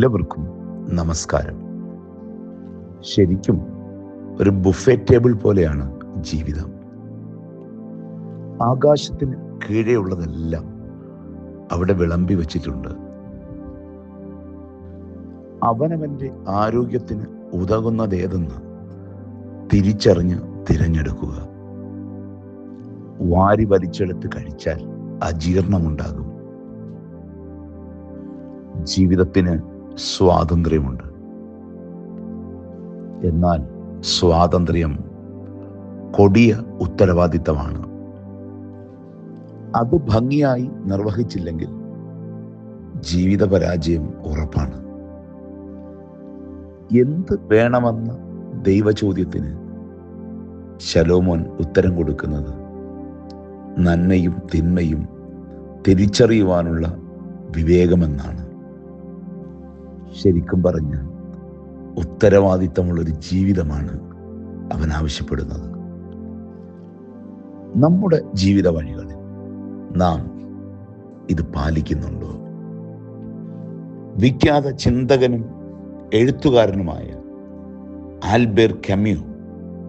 എല്ലാവർക്കും നമസ്കാരം. ശരിക്കും ഒരു ബുഫേ ടേബിൾ പോലെയാണ് ജീവിതം. ആകാശത്തിന് കീഴെയുള്ളതെല്ലാം അവിടെ വിളമ്പി വച്ചിട്ടുണ്ട്. അവനവന്റെ ആരോഗ്യത്തിന് ഉതകുന്നതേതെന്ന് തിരിച്ചറിഞ്ഞ് തിരഞ്ഞെടുക്കുക. വാരി വലിച്ചെടുത്ത് കഴിച്ചാൽ അജീർണമുണ്ടാകും. ജീവിതത്തിന് സ്വാതന്ത്ര്യമുണ്ട്. എന്നാൽ സ്വാതന്ത്ര്യം കൊടിയ ഉത്തരവാദിത്തമാണ്. അത് ഭംഗിയായി നിർവഹിച്ചില്ലെങ്കിൽ ജീവിത പരാജയം ഉറപ്പാണ്. എന്ത് വേണമെന്ന ദൈവചോദ്യത്തിന് ശലോമോൻ ഉത്തരം കൊടുക്കുന്നത് നന്മയും തിന്മയും തിരിച്ചറിയുവാനുള്ള വിവേകമെന്നാണ്. ശരിക്കും പറഞ്ഞ ഉത്തരവാദിത്തമുള്ളൊരു ജീവിതമാണ് അവൻ ആവശ്യപ്പെടുന്നത്. നമ്മുടെ ജീവിത വഴികളിൽ നാം ഇത് പാലിക്കുന്നുണ്ടോ? വിഖ്യാത ചിന്തകനും എഴുത്തുകാരനുമായ ആൽബേർ കമ്യൂ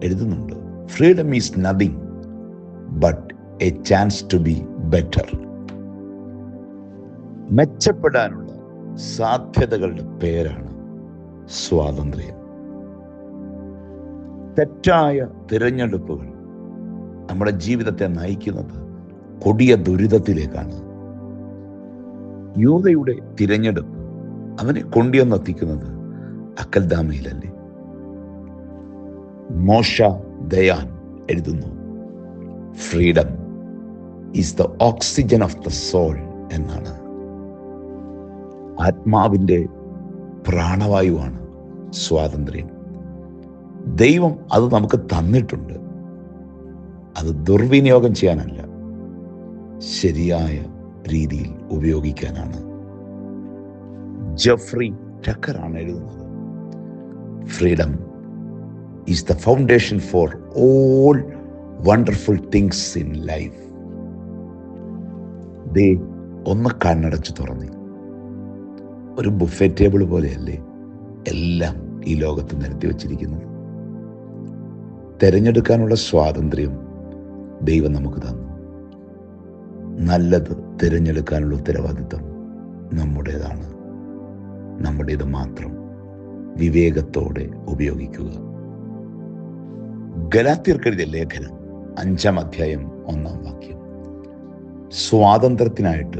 എഴുതുന്നുണ്ട് freedom is nothing but a chance to be better മെച്ചപ്പെടാനുള്ള സാധ്യതകളുടെ പേരാണ് സ്വാതന്ത്ര്യം. തെറ്റായ തിരഞ്ഞെടുപ്പുകൾ നമ്മുടെ ജീവിതത്തെ നയിക്കുന്നത് കൊടിയ ദുരിതത്തിലേക്കാണ്. യൂതയുടെ തിരഞ്ഞെടുപ്പ് അവനെ കൊണ്ടുവന്നെത്തിക്കുന്നത് അക്കൽദാമയിലല്ലേ? മോഷ ദയാൻ എഴുതുന്നു freedom is the oxygen of the soul എന്നാണ്. ആത്മാവിന്റെ പ്രാണവായുവാണ് സ്വാതന്ത്ര്യം. ദൈവം അത് നമുക്ക് തന്നിട്ടുണ്ട്. അത് ദുർവിനിയോഗം ചെയ്യാനല്ല ശരിയായ രീതിയിൽ ഉപയോഗിക്കാനാണ്. ജഫ്രി ടക്കറാണ് എഴുതുന്നത്. Freedom is the foundation for all wonderful things in life. ദേ ഒന്ന് കണ്ണടച്ച് തുറന്നി. ഒരു ബുഫേ ടേബിൾ പോലെയല്ലേ എല്ലാം ഈ ലോകത്ത് നിരത്തി വച്ചിരിക്കുന്നത്? തിരഞ്ഞെടുക്കാനുള്ള സ്വാതന്ത്ര്യം ദൈവം നമുക്ക് തന്നു. നല്ലത് തിരഞ്ഞെടുക്കാനുള്ള ഉത്തരവാദിത്വം നമ്മുടേതാണ്. നമ്മുടേത് മാത്രം വിവേകത്തോടെ ഉപയോഗിക്കുക. ഗലാത്തിർക്കെഴുതിയ ലേഖനം അഞ്ചാം അധ്യായം ഒന്നാം വാക്യം. സ്വാതന്ത്ര്യത്തിനായിട്ട്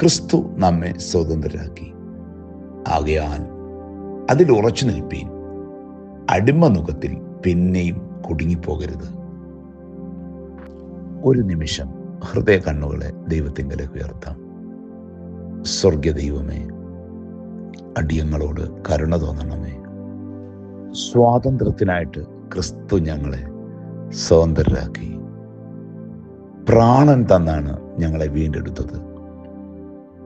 ക്രിസ്തു നമ്മെ സ്വതന്ത്രരാക്കി. ആകയാൽ അതിൽ ഉറച്ചു നിൽപ്പീൻ. അടിമനുഖത്തിൽ പിന്നെയും കുടുങ്ങിപ്പോകരുത്. ഒരു നിമിഷം ഹൃദയ കണ്ണുകളെ ദൈവത്തിങ്കലേക്ക് ഉയർത്താം. സ്വർഗ ദൈവമേ അടിയങ്ങളോട് കരുണ തോന്നണമേ. സ്വാതന്ത്ര്യത്തിനായിട്ട് ക്രിസ്തു ഞങ്ങളെ സ്വതന്ത്രരാക്കി. പ്രാണൻ തന്നാണ് ഞങ്ങളെ വീണ്ടെടുത്തത്.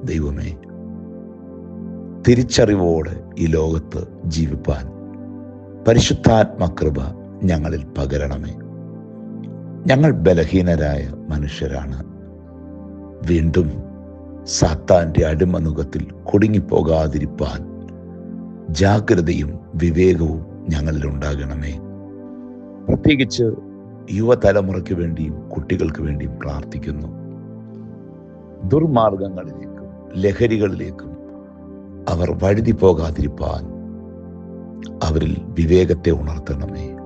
ദൈവമേ തിരിച്ചറിവോടെ ഈ ലോകത്ത് ജീവിപ്പാൻ പരിശുദ്ധാത്മകൃപ ഞങ്ങളിൽ പകരണമേ. ഞങ്ങൾ ബലഹീനരായ മനുഷ്യരാണ്. വീണ്ടും സാത്താന്റെ അടിമനുഖത്തിൽ കുടുങ്ങിപ്പോകാതിരിപ്പാൻ ജാഗ്രതയും വിവേകവും ഞങ്ങളിൽ ഉണ്ടാകണമേ. പ്രത്യേകിച്ച് യുവതലമുറയ്ക്ക് വേണ്ടിയും കുട്ടികൾക്ക് വേണ്ടിയും പ്രാർത്ഥിക്കുന്നു. ദുർമാർഗങ്ങളിലേക്കും ലഹരികളിലേക്കും അവർ വഴുതി പോകാതിരിപ്പാൻ അവരിൽ വിവേകത്തെ ഉണർത്തണമേ.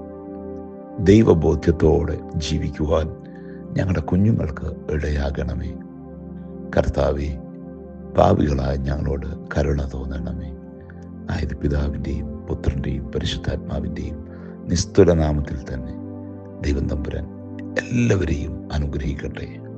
ദൈവബോധ്യത്തോടെ ജീവിക്കുവാൻ ഞങ്ങളുടെ കുഞ്ഞുങ്ങൾക്ക് ഇടയാകണമേ. കർത്താവെ പാവികളായ ഞങ്ങളോട് കരുണ തോന്നണമേ. ആയത് പിതാവിന്റെയും പുത്രന്റെയും പരിശുദ്ധാത്മാവിന്റെയും നിസ്തുലനാമത്തിൽ തന്നെ ദൈവം തമ്പുരൻ എല്ലാവരെയും അനുഗ്രഹിക്കട്ടെ.